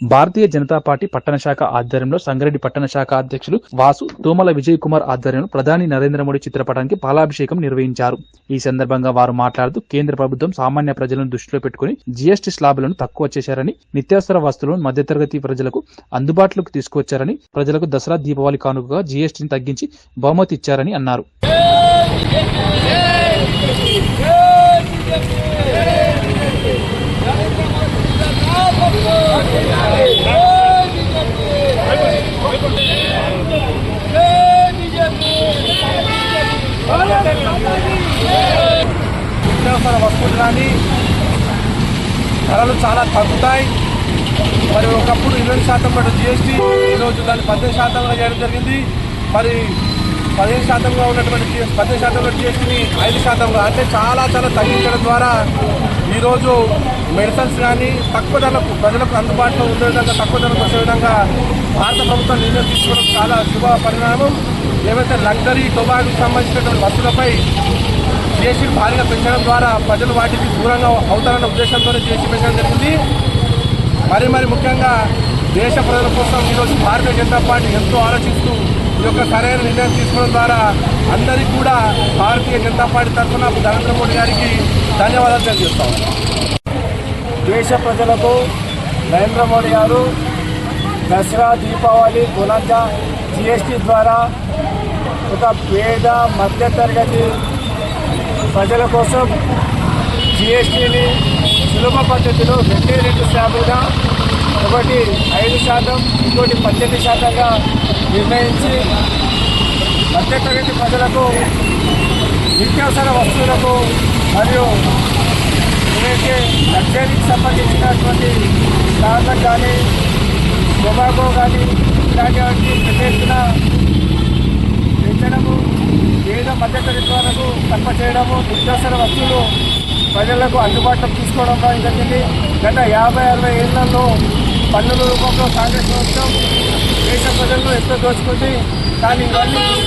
Bharatiya Janata party పట్టణ శాఖ ఆధ్వర్యంలో సంగారెడ్డి పట్టణ శాఖ అధ్యక్షులు వాసు తోమల విజయ్ కుమార్ ఆధ్వర్యంలో ప్రధాని నరేంద్ర మోడీ చిత్రపటానికి పాలాభిషేకం నిర్వహించారు. ఈ సందర్భంగా వారు మాట్లాడుతూ కేంద్ర ప్రభుత్వం సామాన్య ప్రజలను దృష్టిలో పెట్టుకుని జీఎస్టీ స్లాబులను తక్కువ చేశారని నిత్యావసర వస్తువులను మధ్యతరగతి ప్రజలకు అందుబాటులోకి తీసుకొచ్చారని ప్రజలకు దసరా దీపావళి కానుకగా జీఎస్టీని తగ్గించి బహుమతి ఇచ్చారని అన్నారు. నిత్యావసర వస్తువులు కానీ ధరలు చాలా తగ్గుతాయి. మరి ఒకప్పుడు ఇరవై శాతం పడిన జిఎస్టీ ఈరోజు దాన్ని పద్దెనిమిది శాతంగా చేయడం జరిగింది. మరి పదిహేను శాతంగా ఉన్నటువంటి జిఎస్ పద్దెనిమిది శాతంలో జిఎస్టీని ఐదు శాతంగా అంటే చాలా చాలా తగ్గించడం ద్వారా ఈరోజు మెడిసిన్స్ కానీ తక్కువ ధరలకు ప్రజలకు అందుబాటులో ఉండే విధంగా తక్కువ ధరకు వచ్చే విధంగా భారత ప్రభుత్వం నిర్ణయం తీసుకోవడం చాలా శుభ పరిణామం. ఏవైతే లగ్జరీ టొబాకు సంబంధించినటువంటి వస్తువులపై జిఎస్టీ భారీగా పెంచడం ద్వారా ప్రజలు వాటికి దూరంగా అవుతారన్న ఉద్దేశంతో చేసి పెంచడం జరిగింది. మరి మరి ముఖ్యంగా దేశ ప్రజల కోసం ఈరోజు భారతీయ జనతా పార్టీ ఎంతో ఆలోచిస్తూ ఈ యొక్క సరైన నిర్ణయం తీసుకోవడం ద్వారా అందరికీ కూడా భారతీయ జనతా పార్టీ తరఫున నరేంద్ర మోడీ గారికి ధన్యవాదాలు తెలియజేస్తాం. దేశ ప్రజలకు నరేంద్ర మోడీ గారు దసరా దీపావళి గుణంగా జిఎస్టీ ద్వారా ఒక పేద మధ్యతరగతి ప్రజల కోసం జిఎస్టీని సులభ పద్ధతిలో రెండే రెండు శాతంగా ఒకటి ఐదు శాతం ఇంకోటి పద్దెనిమిది శాతంగా నిర్ణయించి మధ్యతరగతి ప్రజలకు నిత్యావసర వస్తువులకు మరియు ఏదైతే లగ్జరీకి సంబంధించినటువంటి కార్లకు కానీ టొబాకో కానీ ఇలాంటి పేద తప్ప చేయడము నిత్యావసర వస్తువులు ప్రజలకు అందుబాటులోకి తీసుకోవడం జరిగింది. గత యాభై అరవై ఏళ్ళలో పన్నుల రూపంలో కాంగ్రెస్ ప్రభుత్వం దేశ ప్రజలను ఎంతో దోచుకుంది కానీ ఇవన్నీ